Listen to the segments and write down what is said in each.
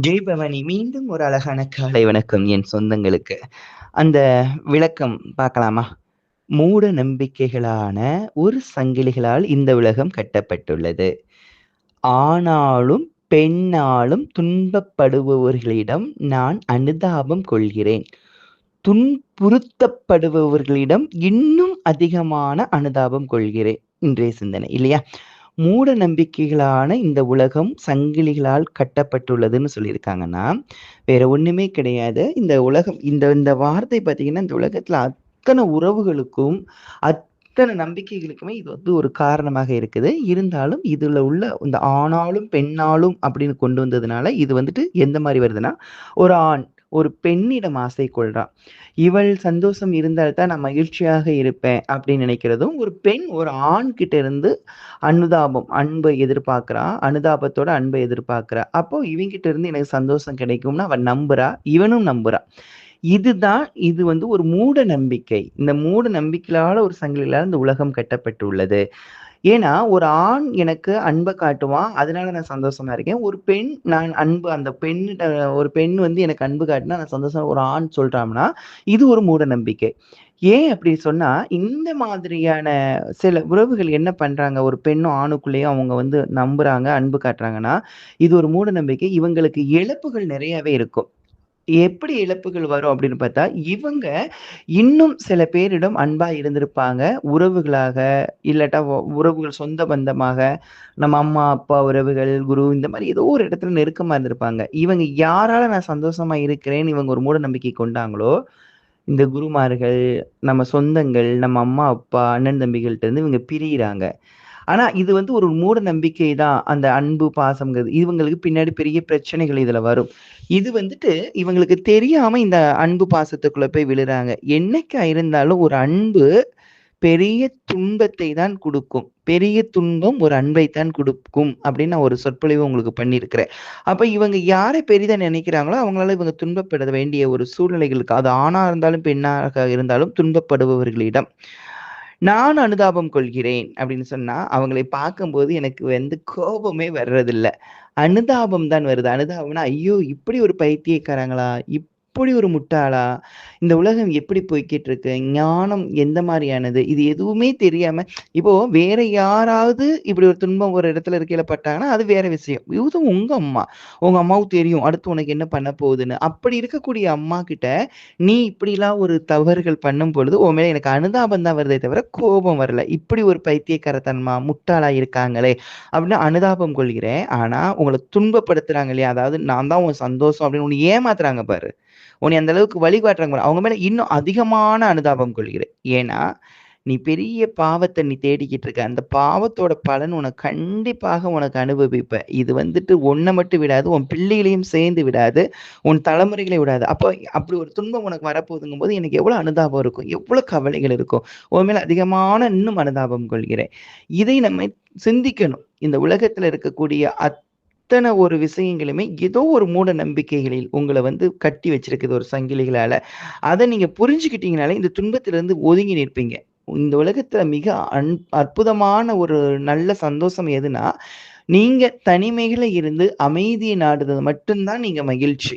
ஜெய் பவானி மீண்டும் ஒரு அழகான காலை வணக்கம் என் சொந்தங்களுக்கு. அந்த விளக்கம் பார்க்கலாமா? மூட நம்பிக்கைகளான ஒரு சங்கிலிகளால் இந்த உலகம் கட்டப்பட்டுள்ளது. ஆனாலும் பெண்ணாலும் துன்பப்படுபவர்களிடம் நான் அனுதாபம் கொள்கிறேன். துன்புறுத்தப்படுபவர்களிடம் இன்னும் அதிகமான அனுதாபம் கொள்கிறேன். இன்றைய சிந்தனை இல்லையா? மூட நம்பிக்கைகளான இந்த உலகம் சங்கிலிகளால் கட்டப்பட்டுள்ளதுன்னு சொல்லியிருக்காங்கன்னா, வேற ஒண்ணுமே கிடையாது. இந்த உலகம் இந்த இந்த வார்த்தை பார்த்தீங்கன்னா, இந்த உலகத்துல அத்தனை உறவுகளுக்கும், அத்தனை நம்பிக்கைகளுக்குமே இது வந்து ஒரு காரணமாக இருக்குது. இருந்தாலும் இதுல உள்ள இந்த ஆணாலும், பெண்ணாலும் அப்படின்னு கொண்டு வந்ததுனால, இது வந்துட்டு எந்த மாதிரி வருதுன்னா, ஒரு ஆண் ஒரு பெண்ணிடம் ஆசை கொள்றான். இவள் சந்தோஷம் இருந்தால்தான் நான் மகிழ்ச்சியாக இருப்பேன் அப்படின்னு நினைக்கிறதும், ஒரு பெண் ஒரு ஆண் கிட்ட இருந்து அனுதாபம், அன்பை எதிர்பார்க்கிறா. அனுதாபத்தோட அன்பை எதிர்பார்க்கிறா. அப்போ இவங்கிட்ட இருந்து எனக்கு சந்தோஷம் கிடைக்கும்னு அவன் நம்புறா. இவனும் நம்புறா இதுதான் இது வந்து ஒரு மூட நம்பிக்கை. இந்த மூட நம்பிக்கையால ஒரு சங்கிலியால இந்த உலகம் கட்டப்பட்டுள்ளது. ஏன்னா, ஒரு ஆண் எனக்கு அன்பை காட்டுவான். அதனால நான் சந்தோஷமா இருக்கேன். ஒரு பெண் நான் அன்பு அந்த பெண் ஒரு பெண் வந்து எனக்கு அன்பு காட்டினா நான் சந்தோஷம் ஒரு ஆண் சொல்றாங்கன்னா இது ஒரு மூட நம்பிக்கை. ஏன் அப்படி சொன்னா, இந்த மாதிரியான சில உறவுகள் என்ன பண்றாங்க, ஒரு பெண்ணும் ஆணுக்குள்ளேயும் அவங்க வந்து நம்புறாங்க, அன்பு காட்டுறாங்கன்னா, இது ஒரு மூட நம்பிக்கை. இவங்களுக்கு இழப்புகள் நிறையவே இருக்கும். எப்படி இழப்புகள் வரும் அப்படின்னு பார்த்தா, இவங்க இன்னும் சில பேரிடம் அன்பா இருந்திருப்பாங்க. உறவுகளாக, இல்லாட்டா உ உறவுகள் சொந்த பந்தமாக, நம்ம அம்மா, அப்பா உறவுகள், குரு இந்த மாதிரி ஏதோ ஒரு இடத்துல நெருக்கமா இருந்திருப்பாங்க. இவங்க யாரால நான் சந்தோஷமா இருக்கிறேன்னு இவங்க ஒரு மூட நம்பிக்கை கொண்டாங்களோ, இந்த குருமார்கள், நம்ம சொந்தங்கள், நம்ம அம்மா, அப்பா, அண்ணன் தம்பிகள்ட்ட இருந்து இவங்க பிரியிறாங்க. ஆனா, இது வந்து ஒரு மூட நம்பிக்கை தான். அந்த அன்பு, பாசம்ங்கிறது. இவங்களுக்கு பின்னாடி பெரிய பிரச்சனைகள் இதுல வரும். இது வந்துட்டு இவங்களுக்கு தெரியாம இந்த அன்பு, பாசத்துக்குள்ள போய் விழுறாங்க. என்னைக்கா இருந்தாலும் ஒரு அன்பு பெரிய துன்பத்தை தான் கொடுக்கும் பெரிய துன்பம் ஒரு அன்பை தான் கொடுக்கும் அப்படின்னு நான் ஒரு சொற்பொழிவு உங்களுக்கு பண்ணியிருக்கிறேன். அப்ப இவங்க யாரை பெரிதா நினைக்கிறாங்களோ, அவங்களால இவங்க துன்பப்பட வேண்டிய ஒரு சூழ்நிலைகளுக்கு அது ஆணா இருந்தாலும், பெண்ணாக இருந்தாலும் துன்பப்படுபவர்களிடம் நான் அனுதாபம் கொள்கிறேன் அப்படின்னு சொன்னா, அவங்களை பார்க்கும்போது எனக்கு வந்து கோபமே வர்றதில்ல. அனுதாபம் தான் வருது. அனுதாபம்னா, ஐயோ! இப்படி ஒரு பைத்தியக்காரங்களா? இப் இப்படி ஒரு முட்டாளா? இந்த உலகம் எப்படி போய்கிட்டு இருக்கு? ஞானம் எந்த மாதிரியானது இது எதுவுமே தெரியாம இப்போ வேற யாராவது இப்படி ஒரு துன்பம் ஒரு இடத்துல இருக்கையில பட்டாங்கன்னா, அது வேற விஷயம். இது உங்க அம்மா. உங்க அம்மாவுக்கு தெரியும். அடுத்து உனக்கு என்ன பண்ண போகுதுன்னு. அப்படி இருக்கக்கூடிய அம்மா கிட்ட, நீ இப்படிலாம் ஒரு தவறுகள் பண்ணும் பொழுது, உன் மேல எனக்கு அனுதாபம் தான் வருதே தவிர, கோபம் வரல. இப்படி ஒரு பைத்தியக்காரத்தன்மா முட்டாளா இருக்காங்களே! அப்படின்னு அனுதாபம் கொள்கிறேன். ஆனா, உங்களை துன்பப்படுத்துறாங்க இல்லையா? அதாவது நான் தான் உன் சந்தோஷம் அப்படின்னு உன்னை ஏமாத்துறாங்க பாரு. உன்னை அந்த அளவுக்கு வழிகாட்டுறாங்க அவங்க மேல இன்னும் அதிகமான அனுதாபம் கொள்கிறேன். ஏன்னா, நீ பெரிய பாவத்தை நீ தேடிக்கிட்டு இருக்க. அந்த பாவத்தோட பலன் உனக்கு கண்டிப்பாக உனக்கு அனுபவிப்ப. இது வந்துட்டு உன்ன மட்டும் விடாது. உன் பிள்ளைகளையும் சேர்ந்து விடாது. உன் தலைமுறைகளை விடாது. அப்போ அப்படி ஒரு துன்பம் உனக்கு வரப்போகுதுங்கும்போது, எனக்கு எவ்வளோ அனுதாபம் இருக்கும்? எவ்வளோ கவலைகள் இருக்கும்? உன் மேல அதிகமான இன்னும் அனுதாபம் கொள்கிறேன். இதை நம்ம சிந்திக்கணும். இந்த உலகத்துல இருக்கக்கூடிய அத்தனை ஒரு விஷயங்களுமே ஏதோ ஒரு மூட நம்பிக்கைகளில் உங்களை வந்து கட்டி வச்சிருக்குது ஒரு சங்கிலிகளால. அதை நீங்க புரிஞ்சுக்கிட்டீங்கனாலே, இந்த துன்பத்திலிருந்து ஒதுங்கி நிற்பீங்க. இந்த உலகத்துல மிக அன் அற்புதமான ஒரு நல்ல சந்தோஷம் எதுன்னா, நீங்க தனிமைகளை இருந்து அமைதியை நாடுறது மட்டும்தான் நீங்க மகிழ்ச்சி.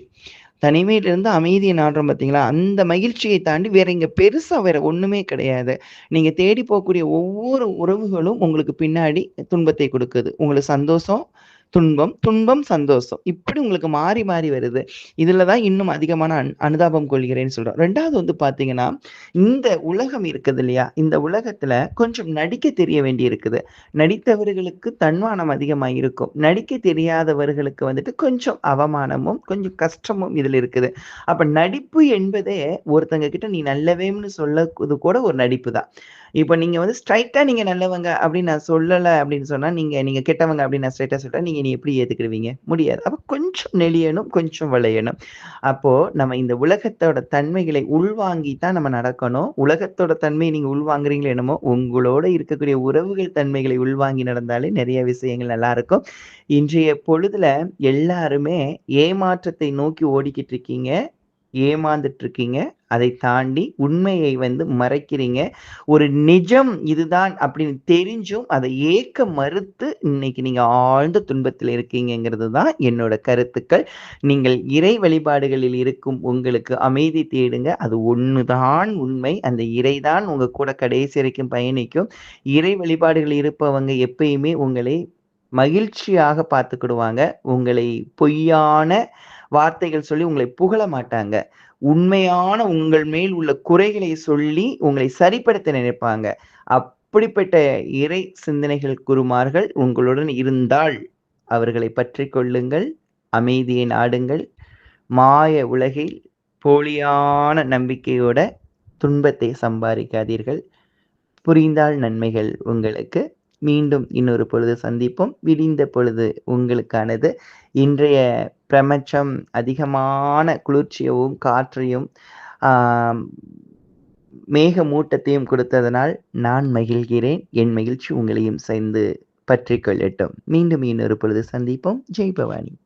தனிமையில இருந்து அமைதிய நாடுறோம் பார்த்தீங்களா? அந்த மகிழ்ச்சியை தாண்டி வேற இங்க பெருசா வேற ஒண்ணுமே கிடையாது. நீங்க தேடி போகக்கூடிய ஒவ்வொரு உறவுகளும் உங்களுக்கு பின்னாடி துன்பத்தை கொடுக்குது உங்களுக்கு சந்தோஷம், துன்பம், துன்பம், சந்தோஷம். இப்படி உங்களுக்கு மாறி, மாறி வருது. இதுல தான் இன்னும் அதிகமான அன் அனுதாபம் கொள்கிறேன்னு சொல்றோம். ரெண்டாவது வந்து பார்த்தீங்கன்னா, இந்த உலகம் இருக்குது இல்லையா? இந்த உலகத்துல கொஞ்சம் நடிக்க தெரிய வேண்டி இருக்குது நடித்தவர்களுக்கு தன்மானம் அதிகமாக இருக்கும். நடிக்க தெரியாதவர்களுக்கு வந்துட்டு கொஞ்சம் அவமானமும், கொஞ்சம் கஷ்டமும் இதுல இருக்குது. அப்ப நடிப்பு என்பதே ஒருத்தங்க கிட்ட நீ நல்லவன்னு சொல்லது கூட ஒரு நடிப்பு தான். இப்போ நீங்க வந்து ஸ்ட்ரைட்டா நீங்க நல்லவங்க அப்படின்னு நான் சொல்லலை அப்படின்னு சொன்னா, நீங்க நீங்க கெட்டவங்க அப்படின்னு நான் ஸ்ட்ரைட்டா சொல்லிட்டா, நீங்க நீ எப்படி ஏத்துக்கிடுவீங்க? முடியாது. அப்ப கொஞ்சம் நெளியணும், கொஞ்சம் விளையணும் அப்போ நம்ம இந்த உலகத்தோட தன்மைகளை உள்வாங்கி தான் நம்ம நடக்கணும். உலகத்தோட தன்மையை நீங்க உள்வாங்குறீங்களோ என்னமோ, உங்களோட இருக்கக்கூடிய உறவுகள் தன்மைகளை உள்வாங்கி நடந்தாலே நிறைய விஷயங்கள் நல்லா இருக்கும் இன்றைய பொழுதுல எல்லாருமே ஏமாற்றத்தை நோக்கி ஓடிக்கிட்டு இருக்கீங்க. ஏமாந்துட்டு இருக்கீங்க. அதை தாண்டி உண்மையை வந்து மறைக்கிறீங்க. ஒரு நிஜம் இதுதான் அப்படின்னு தெரிஞ்சும் அதை ஏக்க மறுத்து இன்னைக்கு நீங்க ஆழ்ந்த துன்பத்தில் இருக்கீங்கங்கிறது தான் என்னோட கருத்துக்கள். நீங்கள் இறை வழிபாடுகளில் இருக்கும் உங்களுக்கு அமைதி தேடுங்க. அது ஒன்று தான் உண்மை. அந்த இறை தான் உங்க கூட கடைசி வரைக்கும் பயணிக்கும். இறை வழிபாடுகள் இருப்பவங்க எப்பயுமே உங்களை மகிழ்ச்சியாக பார்த்துக்கிடுவாங்க. உங்களை பொய்யான வார்த்தைகள் சொல்லி உங்களை புகழ மாட்டாங்க. உண்மையான உங்கள் மேல் உள்ள குறைகளை சொல்லி உங்களை சரிப்படுத்த நினைப்பாங்க. அப்படிப்பட்ட இறை சிந்தனைகள் குருமார்கள் உங்களுடன் இருந்தால், அவர்களை பற்றி கொள்ளுங்கள். அமைதியை நாடுங்கள். மாய உலகில் போலியான நம்பிக்கையோட துன்பத்தை சம்பாதிக்காதீர்கள். புரிந்தால் நன்மைகள் உங்களுக்கு. மீண்டும் இன்னொரு பொழுது சந்திப்போம். விடிந்த பொழுது உங்களுக்கானது. இன்றைய பிரபஞ்சம் அதிகமான குளிர்ச்சியவும், காற்றையும், மேக மேகமூட்டத்தையும் கொடுத்ததனால் நான் மகிழ்கிறேன். என் மகிழ்ச்சி உங்களையும் சேர்ந்து பற்றிக் கொள்ளட்டும். மீண்டும் இன்னொரு பொழுது சந்திப்போம். ஜெய் பவானி.